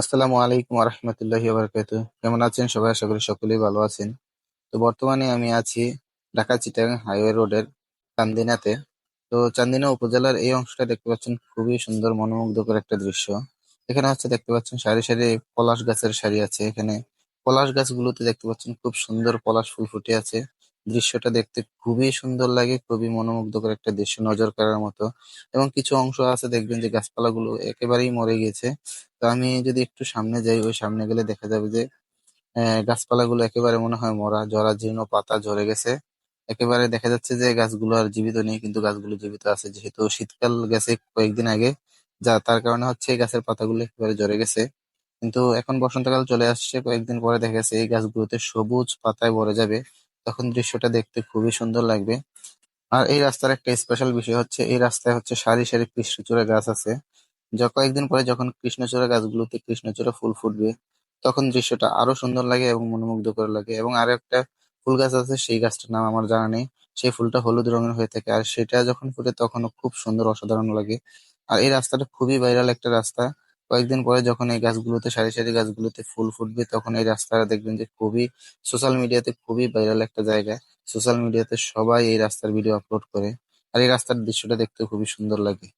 আসসালামু আলাইকুম রহমতুল্লাহি বারকাত কেমন আছেন সবাই? আশা করি সকলেই ভালো আছেন। তো বর্তমানে আমি আছি ঢাকা চিটাগাং হাইওয়ে রোডের চান্দিনাতে। তো চান্দিনা উপজেলার এই অংশটা দেখতে পাচ্ছেন খুবই সুন্দর, মনোমুগ্ধকর একটা দৃশ্য। এখানে হচ্ছে দেখতে পাচ্ছেন সারি সারি পলাশ গাছের সারি আছে। এখানে পলাশ গাছগুলোতে দেখতে পাচ্ছেন খুব সুন্দর পলাশ ফুল ফুটে আছে। দৃশ্যটা দেখতে খুবই সুন্দর লাগে খুবই মনোমুগ্ধকর একটা দৃশ্য নজর কাড়ার মতো। এবং কিছু অংশ আছে দেখবেন যে গাছপালাগুলো একেবারেই মরে গেছে। তো আমি যদি একটু সামনে যাই ওই সামনে গেলে দেখা যাবে যে আহ, গাছপালাগুলো একেবারে মনে হয় মরা জরা জীর্ণ পাতা ঝরে গেছে। একেবারে দেখা যাচ্ছে যে গাছগুলো আর জীবিত নেই কিন্তু গাছগুলো জীবিত আছে। যেহেতু শীতকাল গেছে কয়েকদিন আগে যা তার কারণে হচ্ছে এই গাছের পাতাগুলো একেবারে ঝরে গেছে। কিন্তু এখন বসন্তকাল চলে আসছে কয়েকদিন পরে দেখা গেছে এই গাছগুলোতে সবুজ পাতায় ভরে যাবে। তখন দৃশ্যটা দেখতে খুবই সুন্দর লাগবে। আর এই রাস্তার একটা স্পেশাল বিষয় হচ্ছে, এই রাস্তায় হচ্ছে সারি সারি কৃষ্ণচূড়া গাছ আছে। যা কয়েকদিন পরে যখন কৃষ্ণচূড়া গাছগুলোতে কৃষ্ণচূড়া ফুল ফুটবে, তখন দৃশ্যটা আরও সুন্দর লাগে এবং মনোমুগ্ধকর লাগে। এবং আরও একটা ফুল গাছ আছে, সেই গাছটার নাম আমার জানা নেই। সেই ফুলটা হলুদ রঙের হয়ে থাকে আর সেটা যখন ফুটে তখনও খুব সুন্দর অসাধারণ লাগে। আর এই রাস্তাটা খুবই ভাইরাল একটা রাস্তা। কয়েকদিন পরে যখন এই গাছগুলোতে, সারি সারি গাছগুলোতে ফুল ফুটবে, তখন এই রাস্তাটা দেখবেন যে খুবই সোশ্যাল মিডিয়াতে খুবই ভাইরাল একটা জায়গা। সোশ্যাল মিডিয়াতে সবাই এই রাস্তার ভিডিও আপলোড করে। আর এই রাস্তার দৃশ্যটা দেখতে খুবই সুন্দর লাগে।